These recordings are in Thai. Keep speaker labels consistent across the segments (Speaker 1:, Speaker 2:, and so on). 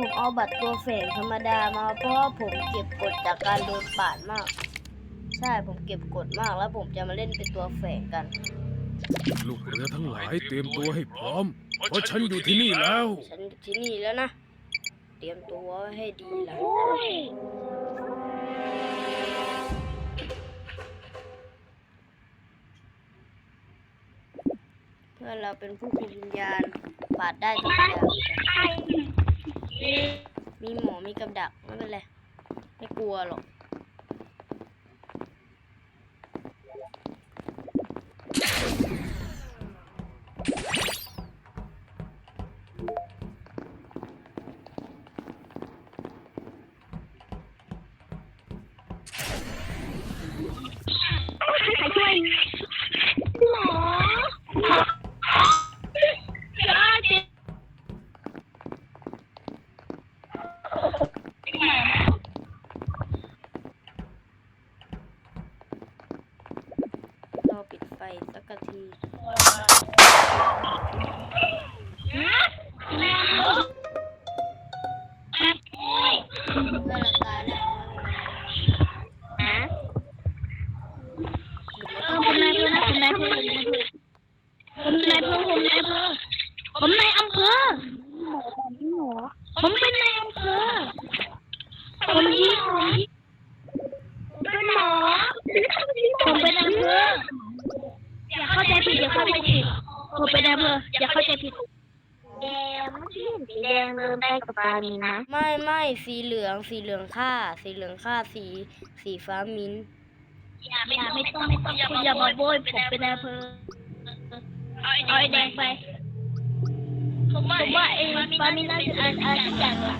Speaker 1: ผมเอาบัตรตัวแฝงธรรมดามาเพราะว่าผมเก็บกดจากการโดนปาดมาก ใช่ผมเก็บกดมากแล้วผมจะมาเล่นเป็นตัวแฝงกัน
Speaker 2: ลูกเรือทั้งหลายเตรียมตัวให้พร้อม เพราะฉันอยู่ที่นี่แล้ว
Speaker 1: ฉันอยู่ที่นี่แล้วนะ เตรียมตัวไว้ให้ดีล่ะเพื่อนเราเป็นผู้คุมวิญญาณปาดได้ทุกอย่างมีหมอมีกับ ดักไม่เป็นไร ไม่กลัวหรอก
Speaker 3: เพื่
Speaker 1: อนเราตายแล้ว
Speaker 3: ผมนายเพื่อนผมนายเพื่อนผมนายเพื่อนผมนายเพื่อนผมนายอำเภอผมเป็นนายอำเภอผมยิงผมยิงเป็นหมอผมเป็นอำเภออย่าเข้าใจผิดอย่าเข้าใจผิดผมเป็นอำเภออย่าเข้าใจผิดแดงไม่ใช่สีแดงเริ่มได้กับปา มีนะ
Speaker 1: ไม่ไม่สีเหลืองสีเหลืองค่า สีเหลืองค่าสีสีฟ้ามิ้นท์
Speaker 3: อย่าไม่ต้องไม่ต้องไม่ต้องคุณอย่ามาโบยผมเป็นอำเภอเอาไอ้แดงไปผมว่าไอ้ปามีน่าจะอ่านอ่านทุกอย่างละ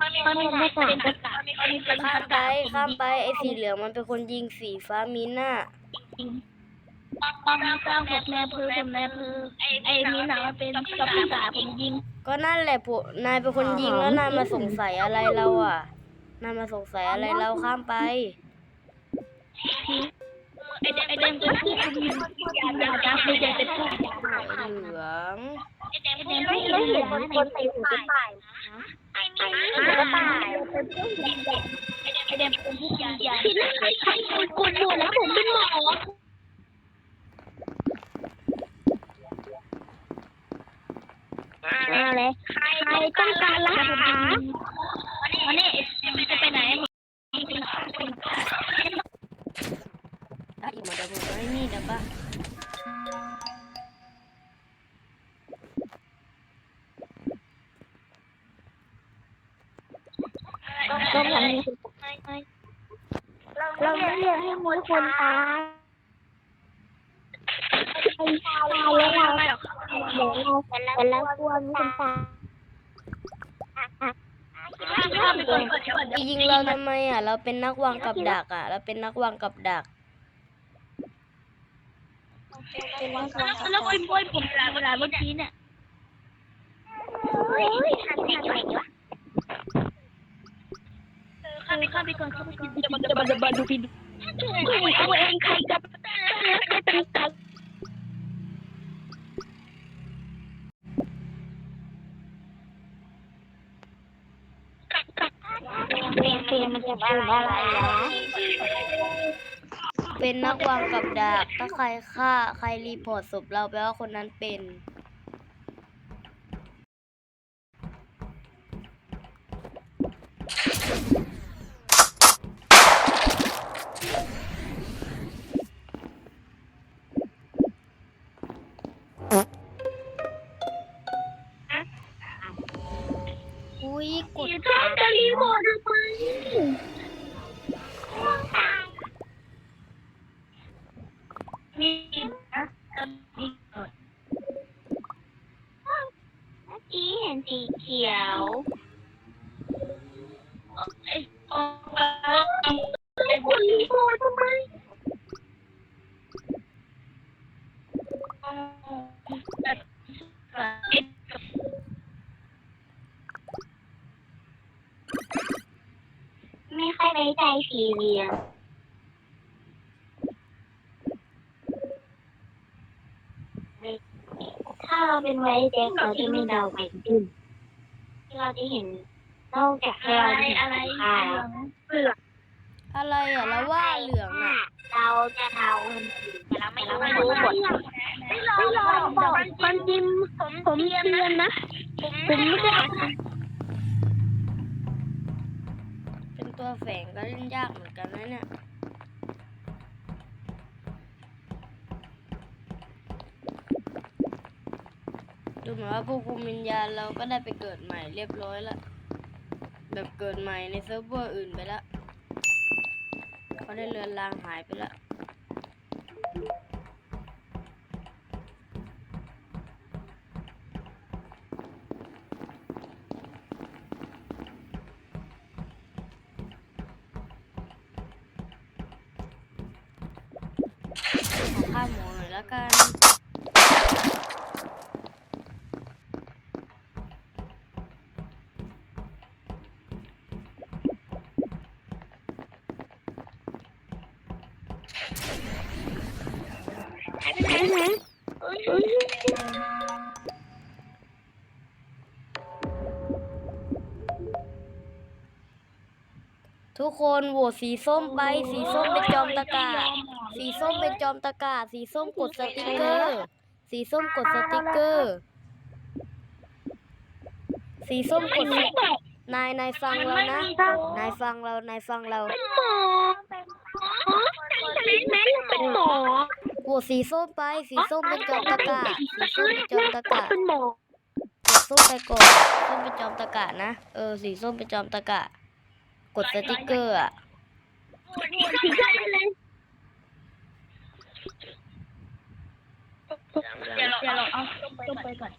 Speaker 3: ปามีน่าจะเป็นประกาศปามีเป็น
Speaker 1: ข้า
Speaker 3: ป
Speaker 1: ม
Speaker 3: ระ
Speaker 1: ไป
Speaker 3: กาศ
Speaker 1: ข้ามไปไอ้สีเหลืองมันเป็นคนยิงสีฟ้ามิ้นท์น่ะ
Speaker 3: ปามีสร้างผมในอำเภอผมในอำเภอไอ้มีหนังมันเป็นกับภาษาผมยิง
Speaker 1: ก็นั่นแหละพวกนายเป็นคนยิงแล้วนายมาสงสัยอะไรเราอะนายมาสงสัยอะไรเราข้ามไป
Speaker 3: ไอ้แดงไอ้แดงเป็นผู้คุมอย่าอย่าอย่าไอ้แดงเป็นผู้
Speaker 1: ไอ้เหลือง
Speaker 3: ไอ้แดงไม่ไม่เห็นมันคนใส่หูกระต่ายนะไอ้ไม่หูกระต่ายไอ้แดงเป็นผู้คุมอย่าที่นั่นใครใครคนกดโหวตแล้วผมเป็นหมออะไรใคร ต้องการรักษาวันนี้จะไปไหน
Speaker 1: ถ้อีกมาเดี๋ยวผมให้นี่นะปะ
Speaker 3: เราทำเราไม่เรียกให้มดคนตายเป็นตายแล้วเราเดี๋ยวเราแต่เรากลัวมีคนตาย
Speaker 1: ยิงเราทำไมอะ เราเป็นนักวางกับดักอะ เราเป็นนักวางกับดัก
Speaker 3: แล้วคุณบอยผมเวลาเวลาเมื่อกี้เนี่ยเฮ้ยหันไปอยู่ไหนวะข้าไปข้าไปก่อนข้าไปก่อนจะมาจะมาจะมาดูพี่ดูเอาเองใครจะเป็นตัด เพลงมันจะพูดอะไรนะ
Speaker 1: เป็นนักวางกับดักถ้าใครฆ่าใครรีพอร์ตศพเราแปลว่าคนนั้นเป็น
Speaker 3: ถ้าเราเป็นไว้แจ็คเราจะไม่เดาไปขึ้นที่เราจะเห็นนอกจากที่เราจะเห็นขาว
Speaker 1: อะไรอะแล้วว่าเหลืองอะ
Speaker 3: เราจะเดาแต่เราไม่รู้ไม่รู้หมดไม่รอบอกความจริงผมผมเรียนนะผมไม่ได้
Speaker 1: เป็นตัวแฝงก็เล่นยากเหมือนกันนะเนี่ย ดูเหมือนว่าผู้คุมวิญญาณเราก็ได้ไปเกิดใหม่เรียบร้อยแล้วแบบเกิดใหม่ในเซิร์ฟเวอร์อื่นไปแล้วเขาได้เลือนลางหายไปแล้วขอข้าหมูหน่อยแล้วกัน ทุกคนโหวตสีส้มไป สีส้มเป็นจอมตะกร้าสีส้มเป็นจอมตะกร้าสีส้มกดสติกเกอร์ สีส้มกดสติกเกอร์ สีส้มกดสนายนายฟังเรานะ นายฟังเรา นายฟังเรา
Speaker 3: เป็นหมอแม่เป็นหมอ
Speaker 1: หวตสีส้มไป สีส้มเป็นจอมตะกร้าสีส้มเป็นจอมตะกร้า
Speaker 3: เป็นหมอก
Speaker 1: ดส้มไปก่อนส้มเป็นจอมตะกร้านะ เออ สีส้มเป็นจอมตะกร้ากดสติกเกอร์อะ
Speaker 3: สีส้มเลยเดี๋ยวเราเอาส้มไปก่อน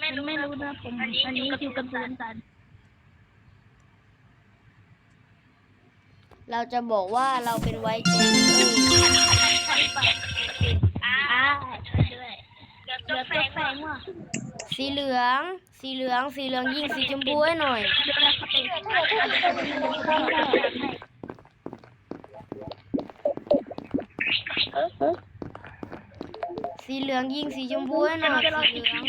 Speaker 3: ไม่รู้ไม่รู้นะผมอันนี้อยู่กับเดือนกัน
Speaker 1: เราจะบอกว่าเราเป็นไวท์แจ็ค
Speaker 3: อ่าช่วยด้วยเดี๋ยวตัวแฝงว่ะ
Speaker 1: สีเหลือง สีเหลือง สีเหลืองยิงสีชมพูให้หน่อย สีเหลืองยิงสีชมพูให้หน่อยสีเหลือง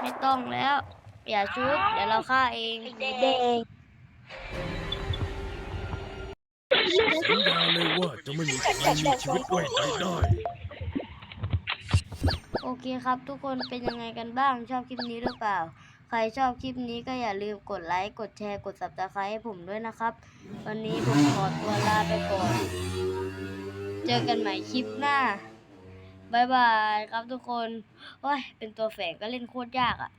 Speaker 1: ไม่ ต้องแล้ว อย่าชุบเดี๋ยวเราฆ่าเอง
Speaker 3: เด็ก
Speaker 2: สัญญาเลยว่าจะไม่มีใครมีชีวิตไว้ใจได้
Speaker 1: โอเคครับ ทุกคนเป็นยังไงกันบ้างชอบคลิปนี้หรือเปล่า ใครชอบคลิปนี้ก็อย่าลืมกดไลค์กดแชร์กด subscribe ให้ผมด้วยนะครับ วันนี้ผมขอตัวลาไปก่อน เจอกันใหม่คลิปหน้าบายบายครับทุกคนโอ้ยเป็นตัวแฝงก็เล่นโคตรยากอะ่ะ